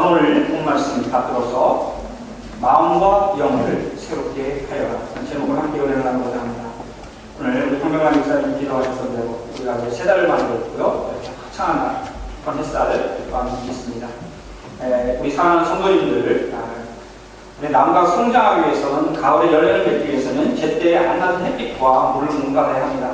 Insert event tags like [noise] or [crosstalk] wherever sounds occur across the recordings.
저는 오늘 본 말씀 받들어서 마음과 영을 새롭게 하여라. 제목을 함께 은혜를 나누고자 합니다. 오늘 우리 황명란 목사님 기도하셔서 대로 우리가 이제 세 달을 만들었고요. 화창한 그런 햇살을 마음이 있습니다. 에, 우리 사랑하는 성도님들, 아, 나무가 성장하기 위해서는 가을에 열매를 맺기 위해서는 제때 안 나는 햇빛과 물을 공감해야 합니다.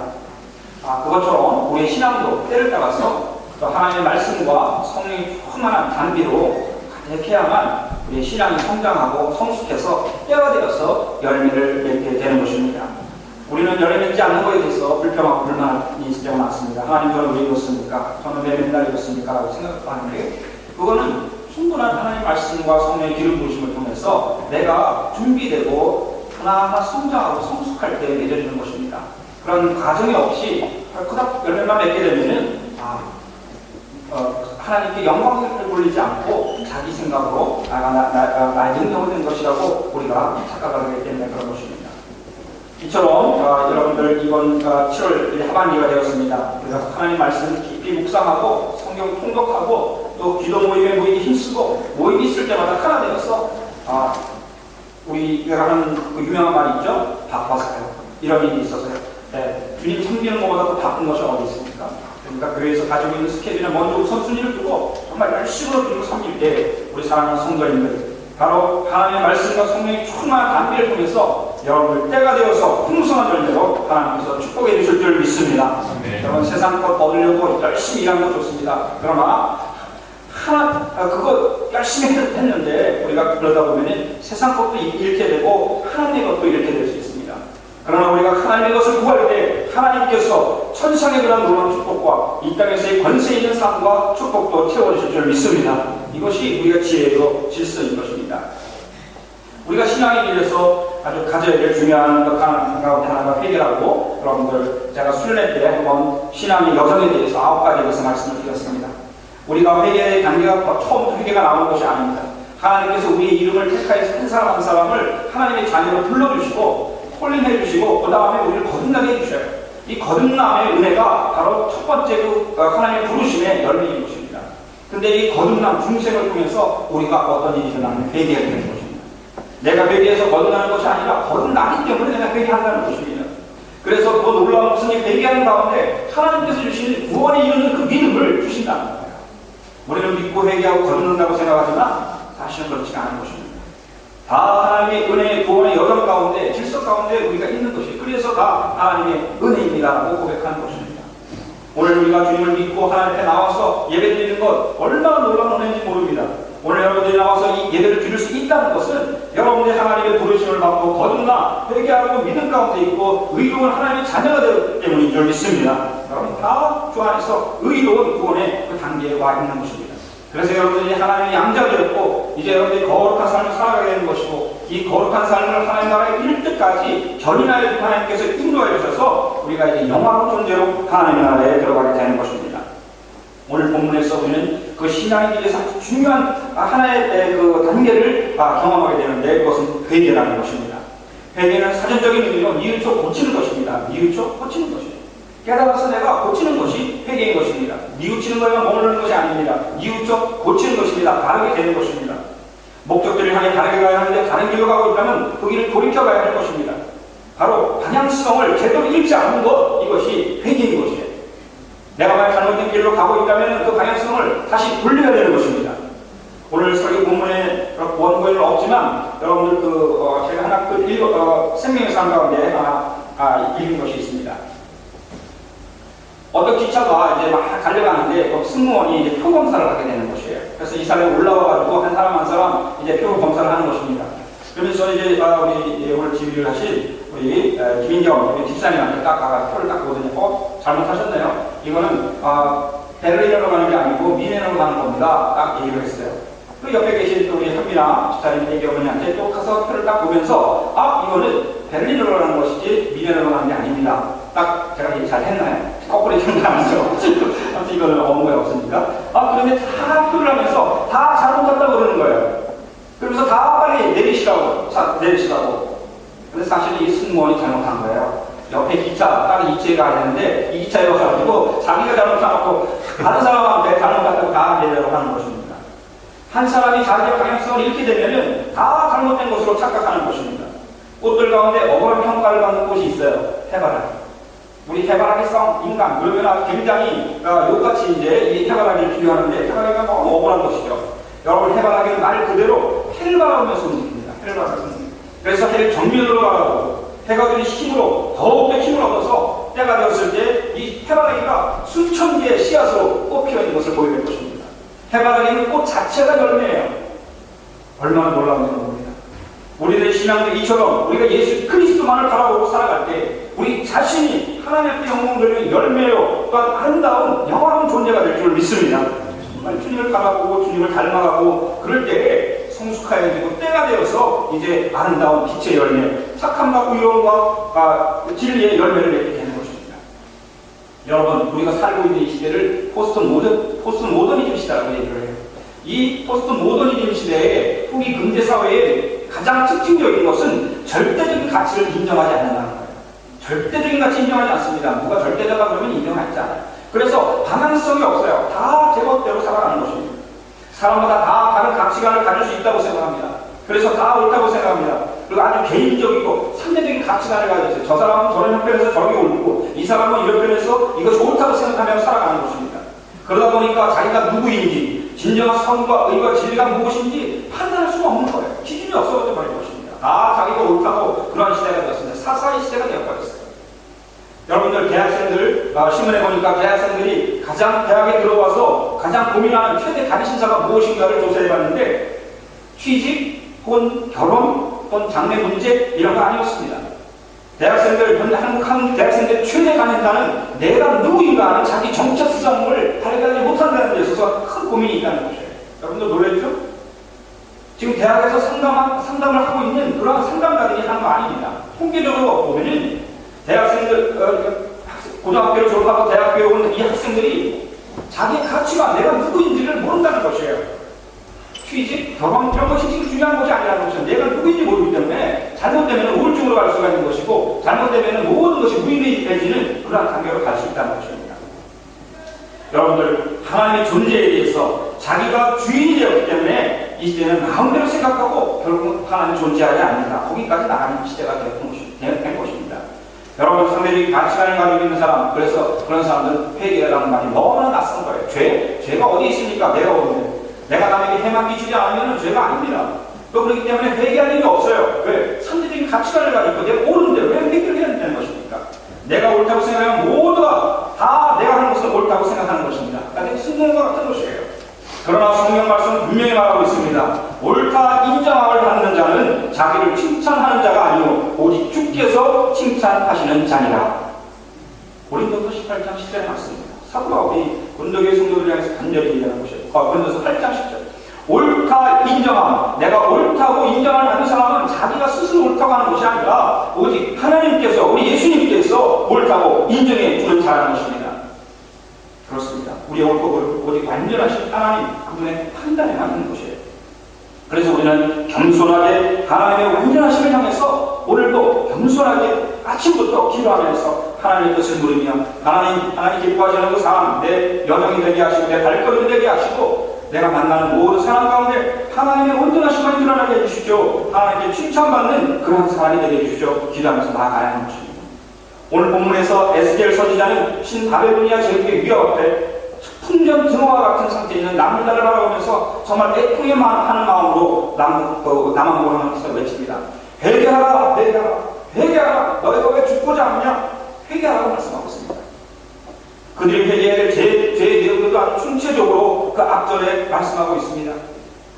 아, 그것처럼 우리의 신앙도 때를 따라서 또 하나님의 말씀과 성령의 충만한 단비로 가득해야만 우리의 신앙이 성장하고 성숙해서 때가 되어서 열매를 맺게 되는 것입니다. 우리는 열매 맺지 않는 것에 대해서 불평하고 불만이 있을 때가 많습니다. 하나님 저는 왜 이렇습니까? 저는 왜 맨날 이렇습니까? 라고 생각하는데 그거는 충분한 하나님의 말씀과 성령의 기름 부으심을 통해서 내가 준비되고 하나하나 성장하고 성숙할 때 맺어지는 것입니다. 그런 과정이 없이 그닥 열매만 맺게 되면은 아, 어, 하나님께 영광을 돌리지 않고 자기 생각으로 아, 나, 나, 나, 나의 능력을 된 것이라고 우리가 착각하기 때문에 그런 것입니다. 이처럼 어, 여러분들 이번 어, 7월 하반기가 되었습니다. 그래서 하나님 말씀을 깊이 묵상하고 성경 통독하고 또 기도 모임에 모이기 힘쓰고 모임이 있을 때마다 하나 되어서 아, 우리가 하는 그 유명한 말이 있죠. 바빠서요. 이런 일이 있어서요. 네, 주님 섬기는 것보다 더 바쁜 것이 어디 있습니까? 그러니까 교회에서 가지고 있는 스케줄에 먼저 우선순위를 두고 정말 열심으로 드리고 섬길 때 우리 사랑하는 성도님들 바로 하나님의 말씀과 성령의 충만한 단비를 통해서 여러분들 때가 되어서 풍성한 열매로 하나님께서 축복해 주실 줄 믿습니다. 네. 여러분 세상 것 얻으려고 열심히 일하는 거 좋습니다. 그러나 하나 아, 그거 열심히 했- 했는데 우리가 그러다 보면 세상 것도 잃게 되고 하나님의 것도 잃게 될 수 있습니다. 그러나 우리가 하나님의 것을 구할 때 하나님께서 천상의 그런 놀라운 축복과 이 땅에서의 권세 있는 삶과 축복도 채워주실 줄 믿습니다. 이것이 우리가 지혜로 질서인 것입니다. 우리가 신앙의 길에서 아주 가져야 될 중요한 것 가운데 하나가 회개라고 여러분들 제가 수련회 때 한번 신앙의 여정에 대해서 아홉 가지에 대해서 말씀을 드렸습니다. 우리가 회개의 단계가 처음부터 회개가 나오는 것이 아닙니다. 하나님께서 우리의 이름을 택하여서 한 사람 한 사람을 하나님의 자녀로 불러주시고 콜린해 주시고 그 다음에 우리를 거듭나게 해주셔요. 이 거듭남의 은혜가 바로 첫 번째 그 어, 하나님의 부르심의 열매인 것입니다. 근데 이 거듭남 중생을 통해서 우리가 어떤 일이 일어나면 회개가 되는 것입니다. 내가 회개해서 거듭나는 것이 아니라 거듭나기 때문에 내가 회개한다는 것입니다. 그래서 그 놀라운 것은 이 회개하는 가운데 하나님께서 주시는 구원에 이르는 그 믿음을 주신다는 거예요. 우리는 믿고 회개하고 거듭난다고 생각하지만 사실은 그렇지 않은 것입니다. 다 하나님의 은혜의 구원의 여정 가운데 질서 가운데 우리가 있는 것이 그래서 다 하나님의 은혜입니다라고 고백하는 것입니다. 오늘 우리가 주님을 믿고 하나님 앞에 나와서 예배 드리는 것 얼마나 놀라운 은혜인지 모릅니다. 오늘 여러분들이 나와서 이 예배를 드릴 수 있다는 것은 여러분들이 하나님의 부르심을 받고 거듭나 회개하고 믿음 가운데 있고 의로운 하나님의 자녀가 되기 때문인 줄 믿습니다. 여러분 다 주 안에서 의로운 구원의 그 단계에 와 있는 것입니다. 그래서 여러분들이 하나님의 양자되었고 이제 여러분들이 거룩한 삶을 살아가게 되는 것이고 이 거룩한 삶을 하나님 나라에 이를 때까지 견인하여 하나님께서 인도해 주셔서 우리가 이제 영화로운 존재로 하나님 나라에 들어가게 되는 것입니다. 오늘 본문에서 우리는 그 신앙의 길에서 아주 중요한 하나의 그 단계를 아, 경험하게 되는데 그것은 회개라는 것입니다. 회개는 사전적인 의미로 뉘우쳐 고치는 것입니다. 뉘우쳐 고치는 것입니다. 깨달아서 내가 고치는 것이. 뉘우치는 거에만 머무르는 것이 아닙니다. 뉘우쳐 고치는 것입니다. 바르게 되는 것입니다. 목적들을 향해 다르게 가야 하는데 다른 길로 가고 있다면 그 길을 돌이켜 가야 할 것입니다. 바로 방향성을 제대로 잃지 않는 것 이것이 회개인 것이에요. 내가 만약 잘못된 길로 가고 있다면 그 방향성을 다시 돌려야 되는 것입니다. 오늘 설교 본문에 원고에는 없지만 여러분들 그 어, 제가 하나 그 읽어 어, 생명의 삶 가운데 하나 아, 읽은 것이 있습니다. 어떤 기차가 이제 막 달려가는데 그 승무원이 이제 표 검사를 하게 되는 것이에요. 그래서 이 사람이 올라와가지고 한 사람 한 사람 이제 표 검사를 하는 것입니다. 그러면서 이제 아, 우리 오늘 지휘를 하신 우리 에, 김인경 우리 집사님한테 딱 가가 표를 딱 보더니 어 잘못하셨네요. 이거는 아, 베를린으로 가는 게 아니고 미네로 가는 겁니다. 딱 얘기를 했어요. 그 옆에 계신 또 우리 현미나 집사님 애기 어머니한테 또 가서 표를 딱 보면서 아 이거는 베를린으로 가는 것이지 미네로 가는 게 아닙니다. 딱 제가 얘기 잘 했나요? 거꾸로 아니죠? [laughs] 아무튼 이거는 어머니가 없으니까. 아 그런데 다 표를 하면서 다 잘못했다고 그러는 거예요. 그러면서 다 빨리 내리시라고, 자, 내리시라고. 근데 사실 이 승무원이 잘못한 거예요. 옆에 기차, 다른 이체에 가야 되는데, 이 기차에 와가지고 자기가 잘못하고 다른 사람한테 잘못했다고 다 내려고 하는 것입니다. 한 사람이 자기의 방향성을 잃게 되면은 다 잘못된 것으로 착각하는 것입니다. 꽃들 가운데 억울한 평가를 받는 곳이 있어요. 해바라기. 우리 해바라기성 인간 아주 굉장히 어, 욕같이 이제 이 해바라기를 비교하는데 해바라기가 너무 억울한 것이죠. 여러분 해바라기는 말 그대로 해를 바라보면서 움직입니다. 해를 바라보면서. 그래서 해를 정면으로 바라보고 해가 되는 힘으로 더욱더 힘을 얻어서 때가 되었을 때 이 해바라기가 수천 개의 씨앗으로 꽃피어 있는 것을 될 것입니다. 해바라기는 꽃 자체가 열매예요. 얼마나 놀라운지 모릅니다. 우리들의 신앙도 이처럼 우리가 예수 그리스도만을 바라보고 살아갈 때 우리 자신이 하나님 앞에 영광 돌리는 열매요 또한 아름다운 영화로운 존재가 될 줄 믿습니다. 정말 주님을 바라보고 주님을 닮아가고 그럴 때에 성숙하여지고 때가 되어서 이제 아름다운 빛의 열매, 착함과 의로움과 아, 진리의 열매를 맺게 것입니다. 여러분, 우리가 살고 있는 이 시대를 포스트 모던, 포스트 모더니즘 시대라고 얘기를 해요. 이 포스트 모더니즘 시대의 후기 근대 사회의 가장 특징적인 것은 절대적인 가치를 인정하지 않는다는 거예요. 절대적인 가치 인정하지 않습니다. 누가 절대적이다 그러면 인정하지 않아요. 그래서 방향성이 없어요. 다 제멋대로 살아가는 것입니다. 사람마다 다 다른 가치관을 가질 수 있다고 생각합니다. 그래서 다 옳다고 생각합니다. 그리고 아주 개인적이고 상대적인 가치관을 가지고 있어요. 저 사람은 저런 형편에서 저렇게 옳고 이 사람은 이런 편에서 이거 좋다고 생각하며 살아가는 것입니다. 그러다 보니까 자기가 누구인지 진정한 성과 의와 진리가 무엇인지 판단할 수가 없는 거예요. 기준이 없어져 버린 것입니다. 다 자기가 옳다고 그런 시대가 되었습니다. 사사의 시대가 되어버렸어요. 여러분들 대학생들 어, 신문에 보니까 대학생들이 가장 대학에 들어와서 가장 고민하는 최대 관심사가 무엇인가를 조사해봤는데 취직 혹은 결혼 혹은 장래 문제 이런 거 아니었습니다. 대학생들 현 한국 한국 대학생들 최대 관심사는 내가 누구인가 하는 자기 정체성을 발견하지 못한다는 데 있어서 큰 고민이 있다는 것이에요. 여러분들 놀랬죠? 지금 대학에서 상담, 상담을 하고 있는 그러한 상담가들이 하는 거 아닙니다. 통계적으로 보면은 대학생들, 어, 학생- 고등학교를 졸업하고 대학교에 오는 이 학생들이 자기 가치가 내가 누구인지를 모른다는 것이에요. 취직, 결혼 이런 것이 지금 중요한 것이 아니라는 것은 내가 누구인지 모르기 때문에 잘못되면 우울증으로 갈 수가 있는 것이고 잘못되면 모든 것이 무의미해지는 그러한 단계로 갈 수 있다는 것입니다. 여러분들 하나님의 존재에 대해서 자기가 주인이 되었기 때문에 이 시대는 마음대로 생각하고 결국 하나님 존재하지 않는다. 거기까지 나가는 시대가 되었던 것입니다. 여러분 상대적인 가치관을 가지고 있는 사람 그래서 그런 사람들은 회개라는 말이 너무나 낯선 거예요. 죄? 죄가 어디 있습니까? 내가 오는데 내가 남에게 해만 끼치지 않으면 죄가 아닙니다. 또 그렇기 때문에 회개할 일이 없어요. 왜? 상대적인 가치관을 가지고 내가 옳은데 왜 회개를 해야 되는 것입니까? 내가 옳다고 생각하면 모두가 다 내가 하는 것을 옳다고 생각하는 것입니다. 나중에 승리과 같은 것이에요. 그러나 성경 말씀은 분명히 말하고 있습니다. 옳다 인정함을 받는 자는 자기를 칭찬하는 자가 아니요 오직 주께서 칭찬하시는 자니라. 고린도서 18장 10절에 말씀입니다. 사도 바울이 고린도교회 성도들을 향해서 간절히 얘기하는 것이에요. 어, 고린도서 8장 10절. 옳다 인정함. 내가 옳다고 인정을 하는 사람은 자기가 스스로 옳다고 하는 것이 아니라 오직 하나님께서 우리 예수님께서 옳다고 인정해 주는 자라는 것입니다. 그렇습니다. 우리의 옳고 오직 완전하신 하나님 그분의 판단에만 있는 것이에요. 그래서 우리는 겸손하게 하나님의 완전하심을 향해서 오늘도 겸손하게 아침부터 기도하면서 하나님의 뜻을 물으며 하나님 하나님 기뻐하시는 그 상황 내 여정이 되게 하시고 내 발걸음이 되게 하시고 내가 만나는 모든 사람 가운데 하나님의 온전하심을 드러나게 해주시죠. 하나님께 칭찬받는 그런 사람이 되게 해주시죠. 기도하면서 나아가야 하는 것입니다. 오늘 본문에서 에스겔 선지자는 신 바벨로니아 제국의 위협 앞에 풍전 등화와 같은 상태에 있는 남유다를 바라보면서 정말 애통에만 하는 마음으로 남, 어, 남한국을 하면서 외칩니다. 회개하라, 회개하라, 회개하라. 너희가 왜 죽고자 하느냐? 회개하라고 말씀하고 있습니다. 그들이 회개해야 될 제, 제 내용들도 아주 충체적으로 그 앞절에 말씀하고 있습니다.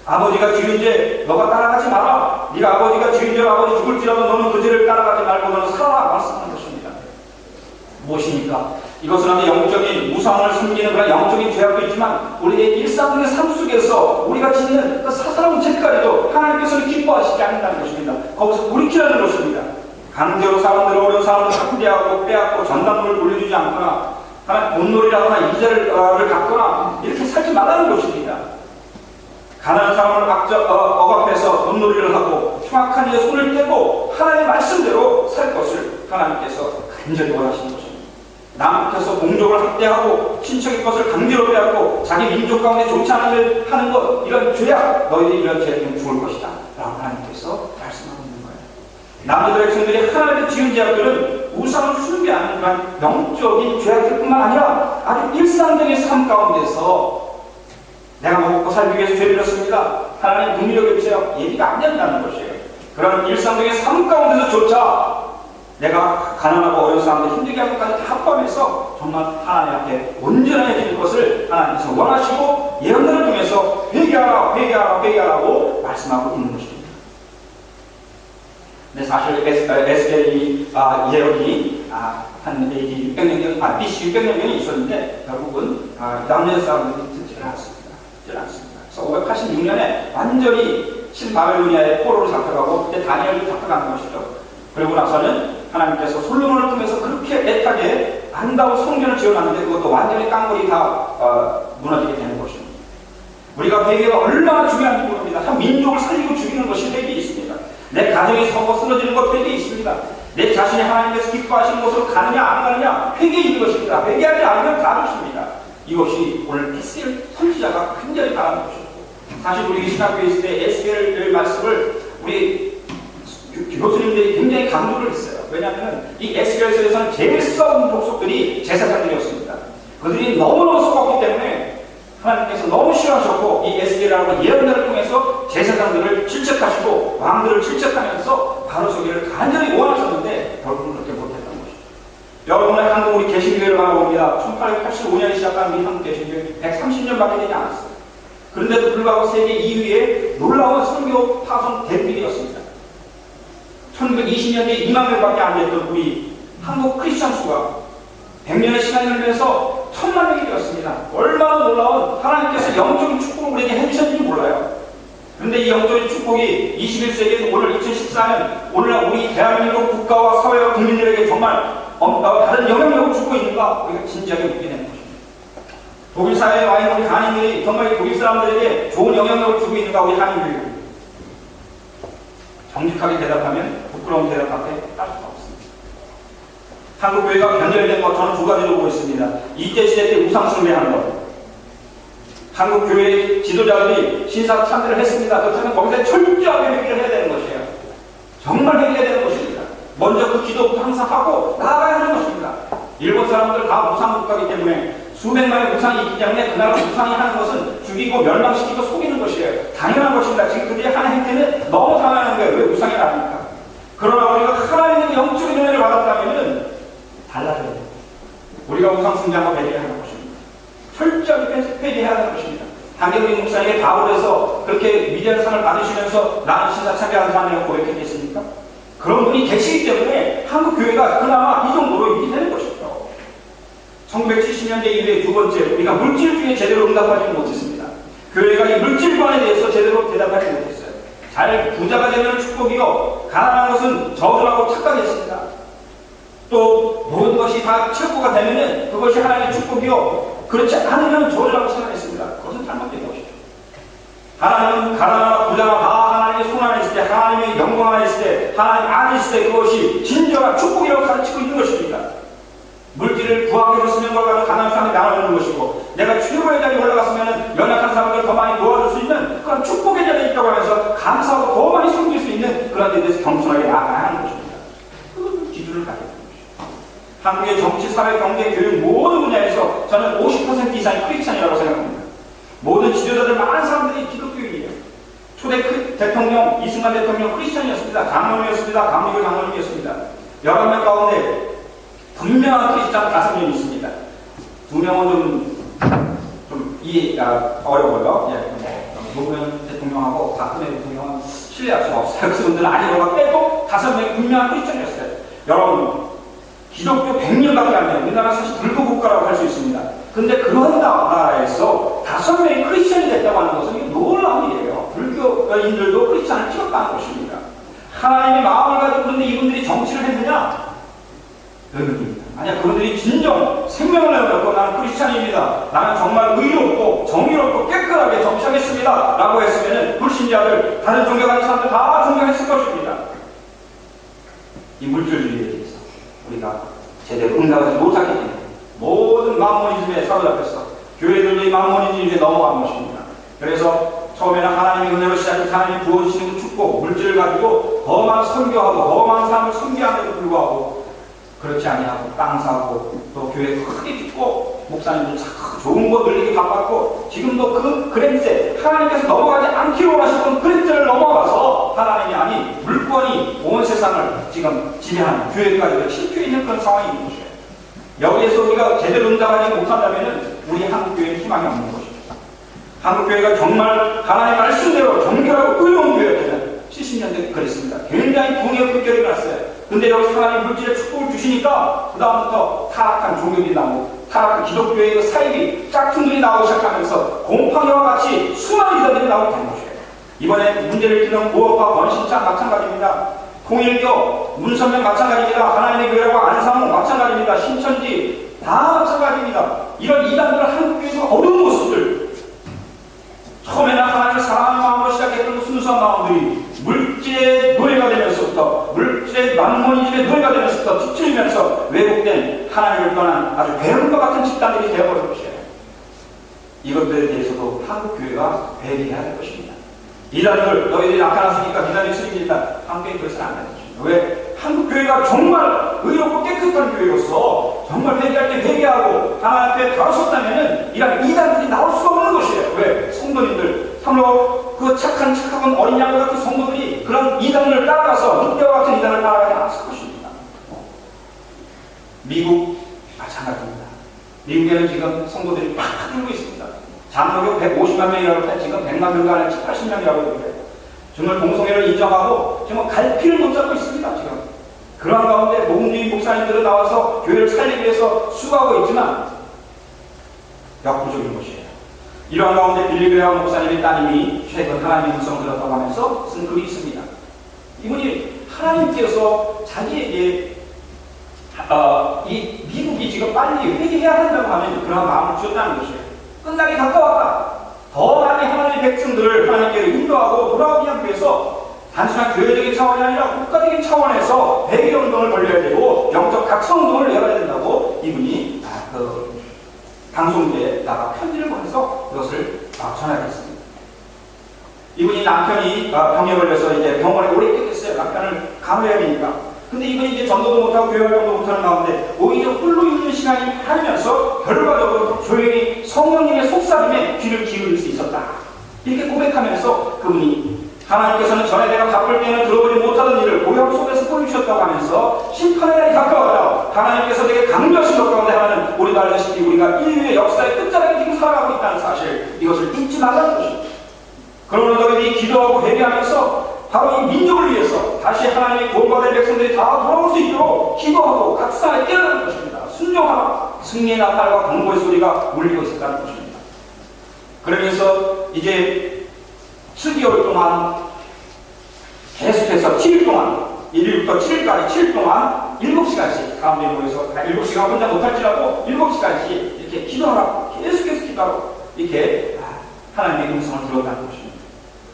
아버지가 지은 죄 너가 따라가지 마라. 네가 아버지가 지은 죄 아버지 죽을지라도 너는 그 죄를 따라가지 말고 너는 살아라 말씀하는 것입니다. 무엇입니까? 이것은 하나의 영적인 우상을 섬기는 그런 영적인 죄악도 있지만 우리의 일상적인 삶 속에서 우리가 짓는 그 사사로운 죄까지도 하나님께서는 기뻐하시지 않는다는 것입니다. 거기서 돌이키라는 것입니다. 강제로 사람들을 어려운 사람을 학대하고 빼앗고 전담물을 돌려주지 않거나 하나 돈놀이라거나 이자를 어, 갖거나 이렇게 살지 말라는 것입니다. 가난한 사람을 악저, 어, 억압해서 돈놀이를 하고 흉악한 일에 손을 떼고 하나님의 말씀대로 살 것을 하나님께서 간절히 원하시는 것입니다. 남편서 공족을 학대하고 친척의 것을 강제로 빼앗고 자기 민족 가운데 좋지 않은 일을 하는 것 이런 죄악 너희들이 이런 죄를 죽을 것이다 라고 하나님께서 말씀하고 있는 거예요 남자들의 백성들이 하나님의 지은 죄악들은 우상을 숭배하는 영적인 죄악들 뿐만 아니라 아주 일상적인 삶 가운데서 내가 먹고 살기 위해서 죄를 졌습니다 하나님 국민력의 죄악 얘기가 안 된다는 것이에요 그런 일상적인 삶 가운데서조차 내가 가난하고 어려운 사람들 힘들게 하는 것까지 다 포함해서 정말 하나님 앞에 온전해지는 것을 하나님께서 원하시고 예언들을 통해서 회개하라 회개하라 회개하라고 말씀하고 있는 것입니다. 근데 사실 에스겔이 아, 예언이 아, 한 AD 600년 아, BC 600년경이 있었는데 결국은 아, 남녀 사람들이 듣지 않았습니다. 듣지 않습니다. 그래서 586년에 완전히 신바벨로니아의 포로로 잡혀가고 그때 다니엘도 잡혀가는 것이죠. 그리고 나서는 하나님께서 솔로몬을 통해서 그렇게 애타게 아름다운 성전을 지어놨는데 그것도 완전히 깡골이 다 어, 무너지게 되는 것입니다. 우리가 회개가 얼마나 중요한지 모릅니다. 한 민족을 살리 내 가정이 서고 쓰러지는 것 회개에 있습니다. 내 자신이 하나님께서 기뻐하시는 곳으로 가느냐 안 가느냐 회개에 있는 것입니다. 회개하지 않으면 다 죽습니다. 이것이 오늘 에스겔 선지자가 굉장히 바라는 것이었고 사실 우리 신학교에 있을 때 에스겔 말씀을 우리 교수님들이 굉장히 강조를 했어요. 왜냐하면 이 에스겔서에서는 제일 썩은 족속들이 제사장들이었습니다. 그들이 너무너무 썩었기 때문에 하나님께서 너무 싫어하셨고 이 에스겔이라고 예언들을 통해서 제사장들을 질책하시고 왕들을 질책하면서 바로 서기를 간절히 원하셨는데 결국은 그렇게 못했던 것이죠. 여러분의 한국 우리 개신교회를 바라봅니다. 1885년에 시작한 우리 한국 개신교회 130년밖에 되지 않았어요. 그런데도 불구하고 세계 2위의 놀라운 선교 파손 대국이었습니다. 1920년대 2만 명밖에 안 됐던 우리 한국 크리스천 수가 100년의 시간이 흘러서 천만 명이 되었습니다. 얼마나 놀라운 하나님께서 영적인 축복을 우리에게 해주셨는지 몰라요. 그런데 이 영적인 축복이 21세기 오늘 2014년 오늘날 우리 대한민국 국가와 사회와 국민들에게 정말 어, 다른 영향력을 주고 있는가 우리가 진지하게 묻게 되는 것입니다. 독일 사회에 와 있는 우리 한인들이 정말 독일 사람들에게 좋은 영향력을 주고 있는가 우리 한인들이 정직하게 대답하면 부끄러운 대답 앞에 할 수가 없습니다. 한국 교회가 변절된 것 저는 두 가지로 보고 있습니다. 이때 시대 때 우상 숭배하는 것. 한국 교회 지도자들이 신사 참배를 했습니다. 그렇다면 거기서 철저하게 회개를 해야 되는 것이에요. 정말 회개해야 되는 것입니다. 먼저 그 기도부터 항상 하고 나아가야 하는 것입니다. 일본 사람들 다 우상 국가이기 때문에 수백만의 우상이 있기 때문에 그 나라 우상이 하는 것은 죽이고 멸망시키고 속이는 것이에요. 당연한 것입니다. 지금 그들의 하는 행태는 너무 당연한 거예요. 왜 우상이 나니까. 그러나 우리가 하나님의 영적인 은혜를 받았다면 달라져야 돼요. 우리가 우상 숭배하고 배제해야 하는 것입니다. 철저하게 회개해야 하는 것입니다. 한경민 목사에게 바울에서 그렇게 위대한 상을 받으시면서 나는 신사 참여하는 사람이라고 고백했겠습니까? 그런 분이 계시기 때문에 한국 교회가 그나마 이 정도로 유지되는 것이죠. 1970년대 이후에 두 번째, 우리가 물질 중에 제대로 응답하지 못했습니다. 교회가 이 물질관에 대해서 제대로 대답하지 못했어요. 잘 부자가 되면 축복이요. 가난한 것은 저주라고 착각했습니다. 또 모든 것이 다 최고가 되면은 그것이 하나님의 축복이요. 그렇지 않으면 저주라고 생각했습니다. 그것은 잘못된 것이죠. 하나님은 가난하나 부자나 다 하나님의 손 안에 있을 때, 하나님의 영광 안에 있을 때, 하나님 안에 있을 때 그것이 진정한 축복이라고 가르치고 있는 것입니다. 물질을 구하게 해줬으면 걸가는 가난한 사람이 나눠주는 것이고 내가 최고의 자리에 올라갔으면 연약한 사람들 더 많이 도와줄 수 있는 그런 축복의 자리에 있다고 하면서 감사하고 더 많이 섬길 수 있는 그런 데 대해서 겸손하게 나아가야 하는 것입니다. 그것은 기준을 것입니다. 한국의 정치, 사회, 경제, 교육 모든 분야에서 저는 50% 이상이 크리스찬이라고 생각합니다. 모든 지도자들 많은 사람들이 기독교인이에요. 초대 크, 대통령 이승만 대통령 크리스찬이었습니다. 장로님이었습니다. 감리교 장로님이었습니다. 여러 명 가운데 분명한 크리스찬 다섯 명 있습니다. 두 명은 좀, 좀 이해가 어려워요. 예, 노무현 대통령하고 박근혜 대통령은 신뢰할 수가 없어요. 그 분들은 아니라고 빼고 다섯 명이 분명한 크리스찬이었어요. 여러분, 기독교 100년밖에 안 돼요. 우리나라 사실 불교 국가라고 할 수 있습니다. 근데 그런 나라에서 다섯 명이 크리스찬이 됐다고 하는 것은 놀라운 일이에요. 불교인들도 크리스찬을 찍었다는 것입니다. 하나님의 마음을 가지고 그런데 이분들이 정치를 했느냐? 의문입니다. 아니야, 그분들이 진정 생명을 내어놓고 나는 크리스찬입니다. 나는 정말 의롭고 정의롭고 깨끗하게 정치하겠습니다. 라고 했으면 불신자들, 다른 종교 가는 사람들 다 존경했을 것입니다. 이 물질주의에 대해서 우리가 제대로 응답하지 못하기 때문에 모든 마모니즘에 사로잡혔어. 교회들도 이 마모니즘에 넘어간 것입니다. 그래서 처음에는 하나님의 은혜로 시작해서 하나님이 부어주시는 그 축복, 물질을 가지고 더만 선교하고 더만 사람을 선교하는데도 불구하고 그렇지 아니하고 땅 사고 또 교회 크게 짓고 목사님들 참 좋은 거 늘리기 바빴고 지금도 그 그램세 하나님께서 넘어가지 않기로 원하셨던 그램세를 넘어가서 하나님이 아니 물권이 온 세상을 지금 지배하는 교회까지 침투해 있는 그런 상황이 있는 것이에요. 여기에서 우리가 제대로 응답하지 못한다면 우리 한국 교회는 희망이 없는 것입니다. 한국 교회가 정말 하나님의 말씀대로 정결하고 의로운 교회였다면 70년대 그랬습니다. 굉장히 동의 불결이 났어요. 근데 여기서 하나님 물질의 축복을 주시니까 그다음부터 타락한 종교들이 나오고 타락한 기독교의 그 사이비 짝퉁들이 나오기 시작하면서 곰팡이와 같이 수많은 이들이 나오게 된 것이에요. 이번에 문제를 일으키는 고업과 번신창 마찬가지입니다. 통일교, 문선명 마찬가지입니다. 하나님의 교회라고 안상홍 마찬가지입니다. 신천지 다 마찬가지입니다. 이런 이단들 한국 교회에서 어두운 모습들 처음에는 하나님을 사랑하는 마음으로 시작했던 그 순수한 마음들이 물질의 노예가 물질의 만몬이즘의 노예가 되면서부터 뒤틀리면서 왜곡된 하나님을 떠난 아주 괴물과 같은 집단들이 되어버린 것이에요. 이것들에 대해서도 한국교회가 회개해야 할 것입니다. 이단들 너희들이 나타났으니까 이단이 수익이다. 한국교회 그것은 안 것입니다. 왜? 한국교회가 정말 의롭고 깨끗한 교회로서 정말 회개할 때 회개하고 하나님 앞에 바로 섰다면 이런 이단들이 나올 수가 없는 것이에요. 왜? 성도님들 참으로 그 착한 착한 어린 양 같은 성도들이 그런 이단을 따라가서 늑대와 같은 이단을 따라가지 않았을 것입니다. 미국 마찬가지입니다. 미국에는 지금 성도들이 팍 늘고 있습니다. 장로교 150만 명이라고 할 때 지금 100만 명도 안 했지 80명이라고 얘기해요. 정말 공성회를 인정하고 정말 갈피를 못 잡고 있습니다. 지금. 그러한 가운데 목주인 목사님들은 나와서 교회를 살리기 위해서 수고하고 있지만 역부족인 것이에요. 이러한 가운데 빌리그레아 목사님의 따님이 최근 하나님의 음성을 들었다고 하면서 쓴 글이 있습니다. 이분이 하나님께서 자기에게 어, 이 미국이 지금 빨리 회개해야 한다고 하면 그런 마음을 주었다는 것이에요. 끝나기 가까웠다. 더 많이 하나님의 백성들을 하나님께로 인도하고 돌아오기 위해서 단순한 교회적인 차원이 아니라 국가적인 차원에서 회개 운동을 벌려야 되고 영적 각성 운동을 열어야 된다고 이분이 아, 그 방송국에다가 편지를 보내서 그것을 아, 전하겠습니다. 이분이 남편이 아, 병에 걸려서 이제 병원에 오래 있겠어요. 남편을 간호해야 되니까. 근데 이분이 이제 전도도 못하고 교회 활동도 못하는 가운데 오히려 홀로 있는 시간이 많으면서 결과적으로 조용히 성령님의 속삭임에 귀를 기울일 수 있었다. 이렇게 고백하면서 그분이 하나님께서는 전에 내가 갚을 때는 들어보지 못하던 일을 고역 속에서 보여주셨다고 하면서 심판의 날이 가까워다. 하나님께서 되게 강조하신 것 가운데 하나는 우리도 알다시피 우리가 인류의 역사의 끝자락에 지금 살아가고 있다는 사실 이것을 잊지 것입니다. 그러므로 너희들이 기도하고 회개하면서 바로 이 민족을 위해서 다시 하나님의 구원받은 백성들이 다 돌아올 수 있도록 기도하고 각사에 깨어나는 것입니다. 순종하라. 승리의 나팔과 경고의 소리가 울리고 있었다는 것입니다. 그러면서 이제 7개월 동안 계속해서 7일 동안 1일부터 7일까지 7일 동안 7시간씩 가운데 모여서 7시간 혼자 못할지라도 7시간씩 이렇게 기도하라고 계속해서 기도하고 이렇게 하나님의 음성을 들었다는 것입니다.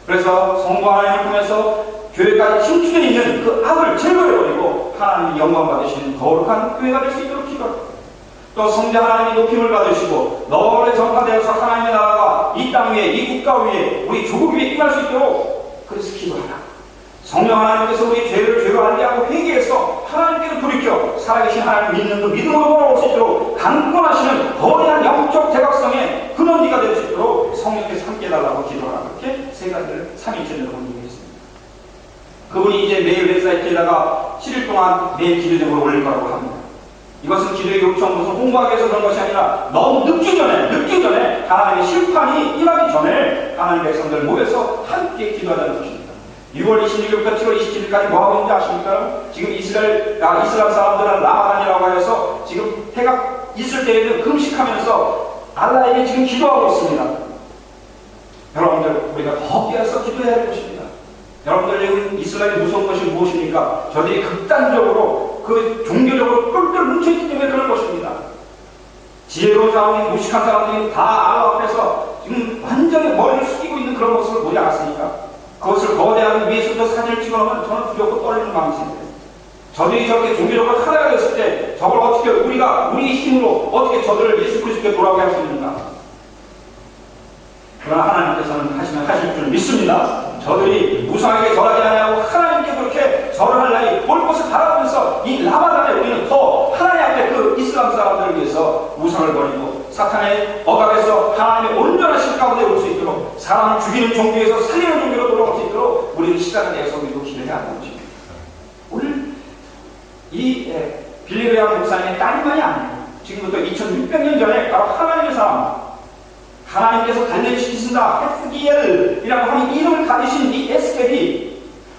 그래서 성부 하나님을 통해서 교회까지 침투되어 있는 그 악을 제거해버리고 하나님이 영광 받으시는 거룩한 교회가 될 수 있도록. 또 성자 하나님이 높임을 받으시고 너를 전파되어서 하나님의 나라가 이 땅 위에 이 국가 위에 우리 조국 위에 임할 수 있도록 그래서 기도하라. 성령 하나님께서 우리 죄를 죄로 알게 하고 회개해서 하나님께로 돌이켜 살아계신 하나님 믿는 그 믿음으로 돌아올 수 있도록 강권하시는 거대한 영적 대각성의 근원지가 될 수 있도록 성령께서 함께 해달라고 기도하라. 그렇게 세 가지를 삼위일체를 공유했습니다. 그분이 이제 매일 웹사이트에다가 7일 동안 매일 기도적으로 올릴 거라고 합니다. 이것은 기도의 요청 무슨 홍보하기 위해서 그런 것이 아니라 너무 늦기 전에 늦기 전에 하나님의 심판이 임하기 전에 하나님의 백성들 모여서 함께 기도하자는 것입니다. 6월 26일부터 7월 27일까지 뭐 하고 있는지 아십니까? 지금 이스라엘 아, 이스라엘 사람들은 라마단이라고 해서 지금 해가 있을 때에는 금식하면서 알라에게 지금 기도하고 있습니다. 여러분들 우리가 더 깨어서 기도해야 할 것입니다. 여러분들 지금 이스라엘이 무서운 것이 무엇입니까? 저들이 극단적으로 그 종교적으로 똘똘 뭉쳐있기 때문에 그런 것입니다. 지혜로운 사람이 무식한 사람들이 다 알라 앞에서 지금 완전히 머리를 숙이고 있는 그런 모습을 보지 않았습니까? 그것을 거대한 위에서도 사진을 찍어놓으면 저는 두렵고 떨리는 마음이 생겨요. 저들이 저렇게 종교적으로 하나가 됐을 때 저걸 어떻게 우리가 우리의 힘으로 어떻게 저들을 예수 그리스도께 돌아오게 할 수 있는가? 그러나 하나님께서는 하시면 하실 줄 믿습니다. 저들이 무상하게 절하지 않냐고 하나님 께 그렇게 절을 할 날이 올 것을 바라보면서 이 라마단에 우리는 더 하나님 앞에 그 이슬람 사람들을 위해서 우상을 버리고 사탄의 억압에서 하나님의 온전하신 가운데 올 수 있도록 사람을 죽이는 종교에서 살리는 종교로 돌아올 수 있도록 우리는 시간을 내서 우리도 기도해야 하는 것입니다. 오늘 이 예, 빌리그레아 목사님의 딸이만이 아니에요. 지금부터 2600년 전에 바로 하나님의 사람 하나님께서 단련시키신다 헤프기엘이라고 하는 이름을 가지신 이 에스겔이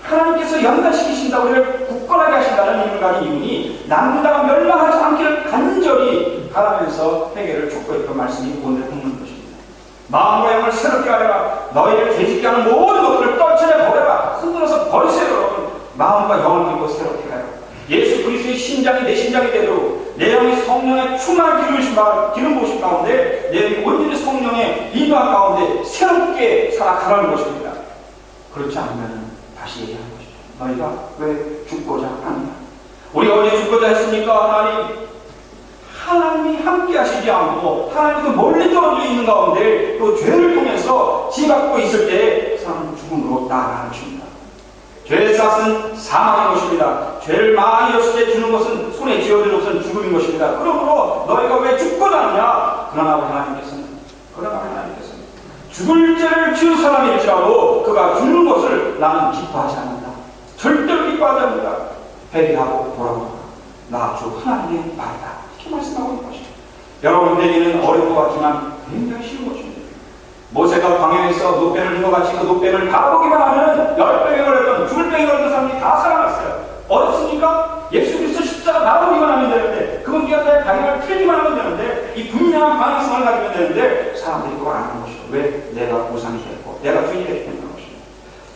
하나님께서 연단시키신다 우리를 굳건하게 하신다는 이름을 가진 이분이 남자가 멸망하지 않기를 간절히 바라면서 회개를 촉구했던 말씀이 오늘 본문 것입니다. 마음과 영을 새롭게 하여라 너희를 죄짓게 하는 모든 것들을 떨쳐내 버려라 흔들어서 버리세요 여러분 마음과 영을 들고 새롭게 하여라 예수 그리스도의 심장이 내 심장이 되도록 내 영이 성령의 충만한 기름 부으신 기름 부으신 가운데 내 영이 온전히 성령의 인도한 가운데 새롭게 살아가라는 것입니다. 그렇지 않으면 다시 얘기하는 것이죠. 너희가 왜 죽고자 하느냐? 우리가 언제 죽고자 했습니까? 하나님 하나님이 함께 하시지 않고 하나님도 멀리 떨어져 있는 가운데 또 죄를 통해서 지받고 있을 때 사람은 죽음으로 나아가는 것입니다. 죄의 싹은 사망인 것입니다. 죄를 많이 했을 때 주는 것은 손에 쥐어드는 것은 죽음인 것입니다. 그러므로 너희가 왜 죽고자 하느냐? 그러나 하나님께서는 그러나 우리 하나님께서는 죽을 죄를 지은 사람일지라도 그가 죽는 것을 나는 기뻐하지 않는다. 절대로 기뻐하지 않는다. 회개하고 돌아오라. 나주 하나님의 말이다. 이렇게 말씀하고 있는 것이죠. 여러분에게는 어려운 것 같지만 굉장히 쉬운 것입니다. 모세가 광야에서 노배를 것 같이 그 노배를 바라보기만 하면 열병에 걸렸던 병에 걸렸던 사람들이 다 살아났어요. 어렵습니까? 예수 그리스도 십자가 바라보기만 하면 되는데 그분 뒤에 방향을 틀기만 하면 되는데 이 분명한 방향성을 가지면 되는데 사람들이 그걸 안 하는 것이죠. 왜? 내가 보상이 됐고 내가 주인이 때문에 것입니다.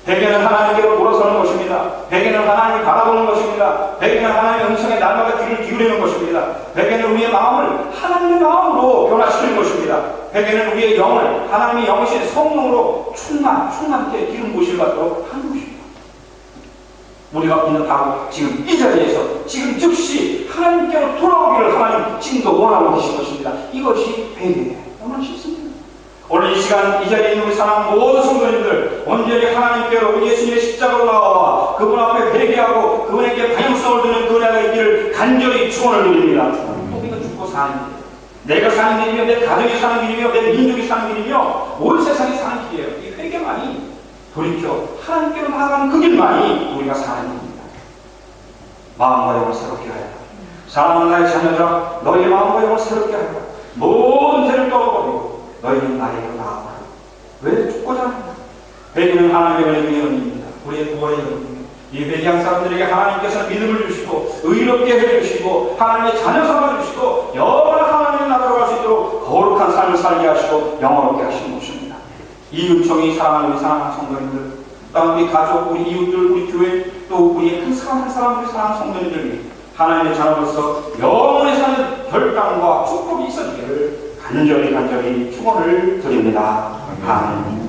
베개는 하나님께로 돌아서는 것입니다. 베개는 하나님을 바라보는 것입니다. 베개는 하나님의 음성에 날마다 귀를 기울이는 것입니다. 베개는 우리의 마음을 하나님의 마음으로 변화시키는 것입니다. 베개는 우리의 영을 하나님의 영이신 성령으로 충만, 충만케 기름 부으실 받도록 하는 것입니다. 우리가 있는 바로 지금 이 자리에서 지금 즉시 하나님께로 돌아오기를 하나님 지금도 원하고 계신 것입니다. 이것이 회개예요. 너무나 쉽습니다. 오늘 이 시간 이 자리에 있는 우리 사랑 모든 성도님들 온전히 하나님께로 예수님의 십자가로 나와 그분 앞에 회개하고 그분에게 다용성을 두는 그 은혜가 있기를 간절히 축원을 드립니다. 우리가 죽고 사는 길 내가 사는 길이며 내 가정이 사는 길이며 내 민족이 사는 길이며 온 세상이 사는 길이에요. 이 회개만이 돌이켜 하나님께로 나아가는 그 길만이 우리가 사는 길입니다. 마음과 영을 새롭게 하여라. 사랑하는 나의 자녀들아 너희의 마음과 영을 새롭게 하여라. 모든 죄를 떨어버리고 너희는 나에게로 나아오라. 왜 죽고자 하느냐? 회개는 하나님의 은혜의 은입니다. 우리의 구원의 은입니다. 이 회개한 사람들에게 하나님께서 믿음을 주시고 의롭게 해주시고 하나님의 자녀 삼아주시고 영원한 하나님의 나라로 갈 수 있도록 거룩한 삶을 살게 하시고 영원롭게 하시는 것입니다. 이 은총이 사랑하는 우리 사랑하는 성도님들 또한 우리 가족, 우리 이웃들, 우리 교회 또 우리 한 사람 한 사람 우리 사랑하는 성도님들 위해 하나님의 자녀로서 영원히 사는 결단과 축복이 있어지기를 간절히 간절히 축원을 드립니다. 아멘.